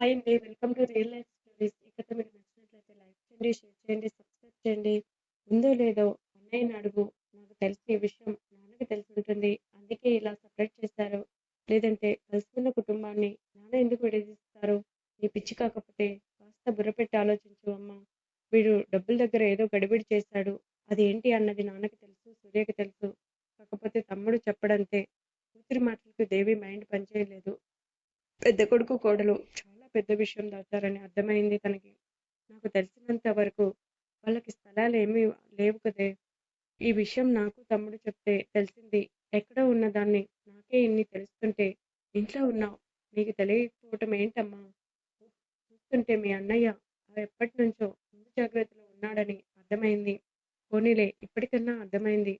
Hi అండి. Welcome to real life stories. ఇక్కడ మీకు నచ్చినట్లయితే లైక్ చేయండి, షేర్ చేయండి, సబ్స్క్రైబ్ చేయండి. ఉందో లేదో అన్నయ్యని అడుగు. నాకు తెలిసిన విషయం నాన్నకి తెలిసి ఉంటుంది అందుకే ఇలా సెపరేట్ చేశారు. లేదంటే కలుసుకున్న కుటుంబాన్ని నాన్న ఎందుకు విడదీస్తారు? నీ పిచ్చి కాకపోతే కాస్త బుర్ర పెట్టి ఆలోచించు అమ్మా. వీడు డబ్బుల దగ్గర ఏదో గడిబిడి చేశాడు. అది ఏంటి అన్నది నాన్నకి తెలుసు, సూర్యకి తెలుసు. కాకపోతే తమ్ముడు చెప్పడంతే. కూతురి మాటలకు దేవి మైండ్ పనిచేయలేదు. పెద్ద కొడుకు, కోడలు పెద్ద విషయం దాచారని అర్థమైంది తనకి. నాకు తెలిసినంత వరకు వాళ్ళకి స్థలాలేమీ లేవు కదే! ఈ విషయం నాకు తమ్ముడు చెప్తే తెలిసింది. ఎక్కడ ఉన్నదాన్ని నాకే ఇన్ని తెలుస్తుంటే ఇంట్లో ఉన్నావు. నీకు తెలియకపోవటం ఏంటమ్మా? చూస్తుంటే మీ అన్నయ్య ఎప్పటి నుంచో ముందు జాగ్రత్తలో ఉన్నాడని అర్థమైంది. పోనీలే ఇప్పటికన్నా అర్థమైంది.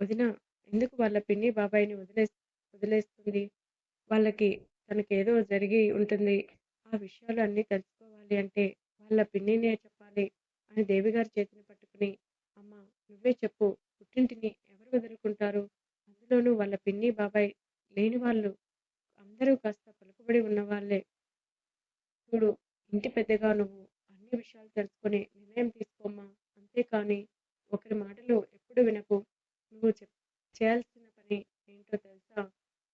వదిన ఎందుకు వాళ్ళ పిన్ని, బాబాయిని వదిలే వదిలేస్తుంది? వాళ్ళకి తనకేదో జరిగి ఉంటుంది. విషయాలు అన్నీ తెలుసుకోవాలి అంటే వాళ్ళ పిన్నినే చెప్పాలి అని దేవిగారి చేతిని పట్టుకుని అమ్మా నువ్వే చెప్పు. పుట్టింటిని ఎవరు వదులుకుంటారు? అందులోనూ వాళ్ళ పిన్ని, బాబాయ్ లేని వాళ్ళు అందరూ కాస్త పలుకుబడి ఉన్నవాళ్ళే. చూడు ఇంటి పెద్దగా నువ్వు అన్ని విషయాలు తెలుసుకొని నిర్ణయం తీసుకోమ్మా. అంతేకాని ఒకరి మాటలు ఎప్పుడు వినకు. నువ్వు చెప్ చేయాల్సిన పని ఏంటో తెలుసా?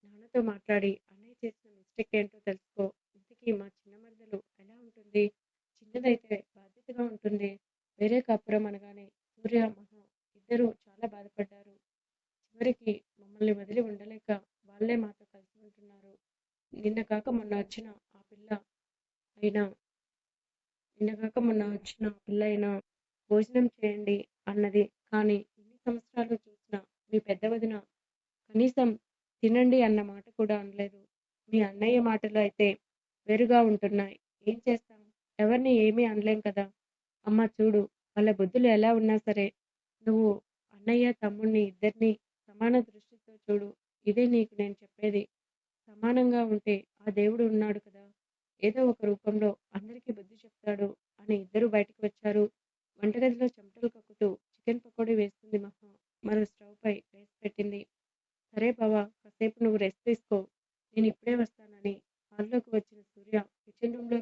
నాన్నతో మాట్లాడి అన్నయ్య చేసిన మిస్టేక్ ఏంటో తెలుసు ఇంతకీ మా చిన్న మరదలు ఎలా ఉంటుంది? చిన్నదైతే బాధ్యతగా ఉంటుంది. వేరే కాపురం అనగానే సూర్య, మహా ఇద్దరూ చాలా బాధపడ్డారు. చివరికి మమ్మల్ని వదిలి ఉండలేక వాళ్ళే మాతో కలిసి ఉంటున్నారు. నిన్న కాక మొన్న వచ్చిన ఆ పిల్ల అయినా నిన్న కాక మొన్న వచ్చిన ఆ పిల్ల అయినా భోజనం చేయండి అన్నది. కానీ ఇన్ని సంవత్సరాలు చూసిన మీ పెద్ద వదిన కనీసం తినండి అన్న మాట కూడా అనలేదు. మీ అన్నయ్య మాటలు అయితే వేరుగా ఉంటున్నాయి. ఏం చేస్తాం? ఎవరిని ఏమీ అనలేం కదా! అమ్మా చూడు వాళ్ళ బుద్ధులు ఎలా ఉన్నా సరే నువ్వు అన్నయ్య, తమ్ముణ్ణి ఇద్దరిని సమాన దృష్టితో చూడు. ఇదే నీకు నేను చెప్పేది. సమానంగా ఉంటే ఆ దేవుడు ఉన్నాడు కదా! ఏదో ఒక రూపంలో అందరికీ బుద్ధి చెప్తాడు అని ఇద్దరు బయటికి వచ్చారు. వంటగదిలో చెమటలు కక్కుతూ చికెన్ పకోడీ వేస్తుంది మహా. మరో స్టవ్ పై రైస్ పెట్టింది. సరే బావ కాసేపు నువ్వు రెస్ట్ తీసుకో. నేను ఇప్పుడే వస్తానని హాల్లోకి వచ్చిన సూర్య కిచెన్ రూమ్లో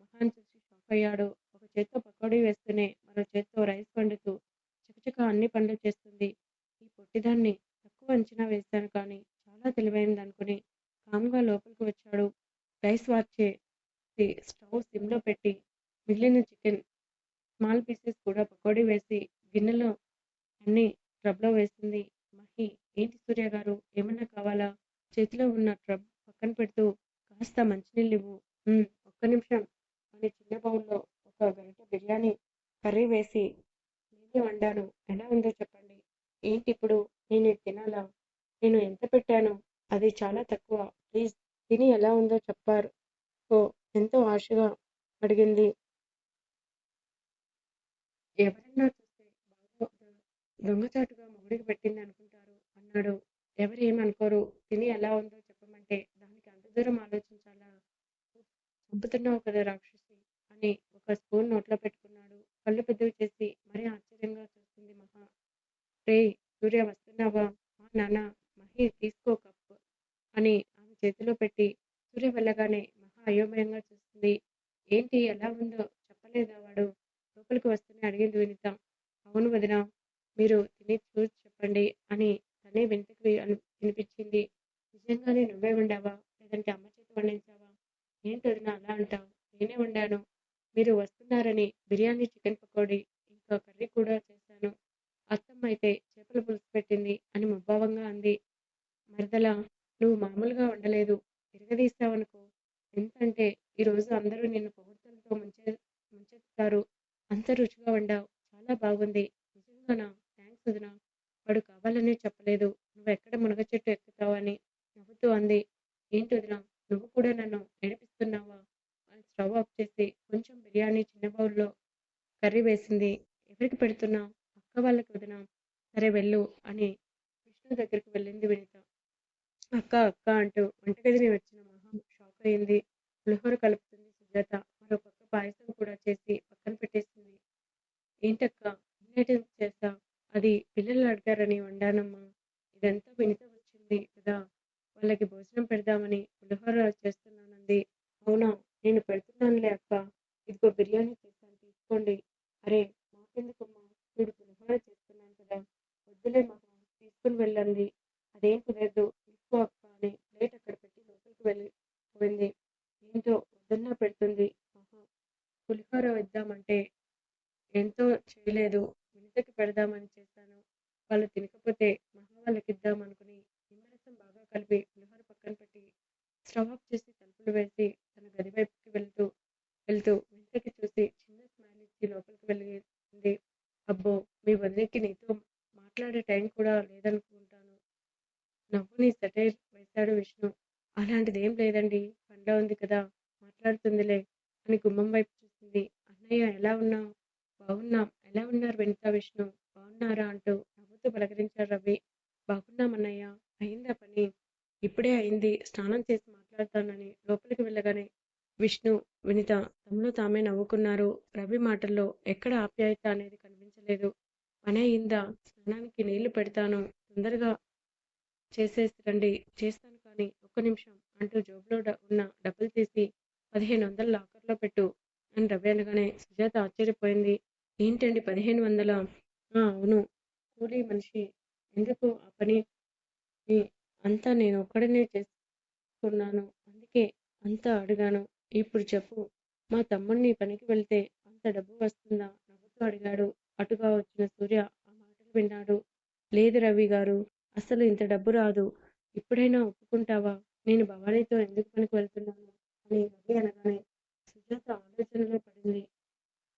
మహాన్ చూసి షాక్ అయ్యాడు. ఒక చేత్తో పకోడీ వేస్తూనే మరో చేత్తో రైస్ వండుతూ చకచకా అన్ని పనులు చేస్తుంది. ఈ పొట్టిదాన్ని తక్కువ అంచనా వేశాను కానీ చాలా తెలివైనదనుకుని కామ్గా లోపలికి వచ్చాడు. రైస్ స్టవ్ సిమ్లో పెట్టి మిగిలిన చికెన్ స్మాల్ పీసెస్ కూడా పకోడీ వేసి గిన్నెలో అన్ని ట్రబ్లో వేసింది. మహి ఏంటి సూర్య గారు ఏమన్నా కావాలా? చేతిలో ఉన్న ట్రబ్ పక్కన పెడుతూ కాస్త మంచినీళ్ళివ్వు. ఉమ్ ఒక్క నిమిషం అని చిన్న బౌల్లో ఒక గంట బిర్యానీ కర్రీ వేసి నేనే వండాను. ఎలా ఉందో చెప్పండి. ఏంటి ఇప్పుడు నేను తినాలా? నేను ఎంత పెట్టాను? అది చాలా తక్కువ. ప్లీజ్ తిని ఎలా ఉందో చెప్పారు ఓ ఎంతో ఆశగా అడిగింది. ఎవరన్నా చూస్తే బాగా దొంగచాటుగా మొగుడికి పెట్టింది అనుకుంటారు అన్నాడు. ఎవరు ఏమీ అనుకోరు. తిని ఎలా ఉందో చెప్పమంటే దానికి అంత దూరం ఆలోచించాలా? చంపుతున్నావు కదా రాక్షసి అని ఒక స్పూన్ నోట్లో పెట్టుకున్నాడు. కళ్ళు పెద్దవి చేసి మరీ ఆశ్చర్యంగా చూస్తుంది మహా. రేయ్ సూర్య వస్తున్నావా? ఆ నాన్నా మహి తీసుకో కప్ అని ఆమె చేతిలో పెట్టి సూర్య వెళ్ళగానే మహా అయోమయంగా చూస్తుంది. ఏంటి ఎలా ఉందో చెప్పలేదా వాడు? లోపలికి వస్తూనే అడిగింది వినిత. అవును వదినా మీరు తిని చూసి చెప్పండి అని తనే వినితకి వినిపించింది. నిజంగానే నువ్వే వండావా? లేదంటే అమ్మ చేతి వండించావా? ఏంటి వదిన అలా అంటావు నేనే వండాను. మీరు వస్తున్నారని బిర్యానీ, చికెన్ పకోడీ, ఇంకా కర్రీ కూడా చేశాను. అత్తమ్మ అయితే చేపల పులుసు పెట్టింది అని ముభావంగా అంది. మరదలా నువ్వు మామూలుగా వండలేదు. తిరగదీశావనుకో. ఎంతంటే ఈరోజు అందరూ నిన్ను రుచిగా చాలా బాగుంది. నిజంగానా? థ్యాంక్స్ వదినా. వాడు కావాలనే చెప్పలేదు. నువ్వు ఎక్కడ మునగ చెట్టు ఎక్కుతావని అని నవ్వుతూ అంది. ఏంటి వదినా నువ్వు కూడా నన్ను ఏడిపిస్తున్నావా? అని స్టవ్ ఆఫ్ చేసి కొంచెం బిర్యానీ చిన్న బౌల్లో కర్రీ వేసింది. ఎవరికి పెడుతున్నా అక్క వాళ్ళకి వదినా. సరే వెళ్ళు అని విష్ణు దగ్గరికి వెళ్ళింది వినిత. అక్క అక్క అంటూ వంటగదిని వచ్చిన మహా షాక్ అయింది. పులిహోర కలుపు అడిగారని వండానమ్మా. ఇదంతా వినిత వచ్చింది కదా వాళ్ళకి భోజనం పెడదామని పులిహోర చేస్తున్నానంది. అవునా నేను పెడుతున్నానులే అక్క. ఇదిగో బిర్యానీ చేశాను తీసుకోండి. అరే మాకెందుకమ్మా? చూడు పులిహోర చేస్తున్నాను కదా. వద్దులే మహా తీసుకుని వెళ్ళండి. అదేం లేదు తీసుకో అక్క అని ప్లేట్ అక్కడ పెట్టి లోపలికి వెళ్ళిపోయింది ఏంటో వద్దన్నా పెడుతుంది. మహా పులిహోర వద్దామంటే ఎంతో చేయలేదు. వినితకి పెడదామని చేశాను. వాళ్ళు తినకపోతే మహా అనుకుని నిమ్మరసం బాగా కలిపి పులిహోర పక్కన పెట్టి స్టవ్ ఆఫ్ చేసి తలుపులు వేసి తన గది వైపుకి వెళ్తూ వెళ్తూ వెంటకి చూసి చిన్న స్మైల్ ఇచ్చి లోపలికి వెళ్ళింది. అబ్బో! మీ వదిలికి నీతో మాట్లాడే టైం కూడా లేదనుకుంటాను. నవ్వుని సెటైర్ వేశాడు విష్ణు. అలాంటిది ఏం లేదండి పనిలో ఉంది కదా! మాట్లాడుతుందిలే అని గుమ్మం వైపు చూసింది. అన్నయ్య ఎలా ఉన్నావు బాగున్నాం ఎలా ఉన్నారు వెనుక విష్ణు? బాగున్నారా అంటూ నవ్వుతూ పలకరించాడు రవి. బాగున్నామన్నయ్య. అయిందా పని? ఇప్పుడే అయింది. స్నానం చేసి మాట్లాడతానని లోపలికి వెళ్ళగానే విష్ణు, వినిత తమలో తామే నవ్వుకున్నారు. రవి మాటల్లో ఎక్కడ ఆప్యాయత అనేది కనిపించలేదు. పని అయిందా? స్నానానికి నీళ్ళు పెడతాను. తొందరగా చేసేసి రండి. చేస్తాను కానీ ఒక్క నిమిషం అంటూ జేబులో ఉన్న డబ్బులు తీసి పదిహేను వందలు లాకర్లో పెట్టు అని రవి అనగానే సుజాత ఆశ్చర్యపోయింది. ఏంటండి పదిహేను వందల అవును. కూలీ మనిషి. ఎందుకు ఆ పని అంతా నేను ఒక్కడనే చేసుకున్నాను. అందుకే అంత అడిగాను. ఇప్పుడు చెప్పు. మా తమ్ముడిని పనికి వెళ్తే అంత డబ్బు వస్తుందా? నవ్వుతూ అడిగాడు. అటుగా వచ్చిన సూర్య ఆ మాటలు విన్నాడు. లేదు రవి గారు అస్సలు ఇంత డబ్బు రాదు. ఇప్పుడైనా ఒప్పుకుంటావా? నేను భవానీతో ఎందుకు పనికి వెళ్తున్నాను? అని రవి అనగానే సుజాత ఆలోచనలో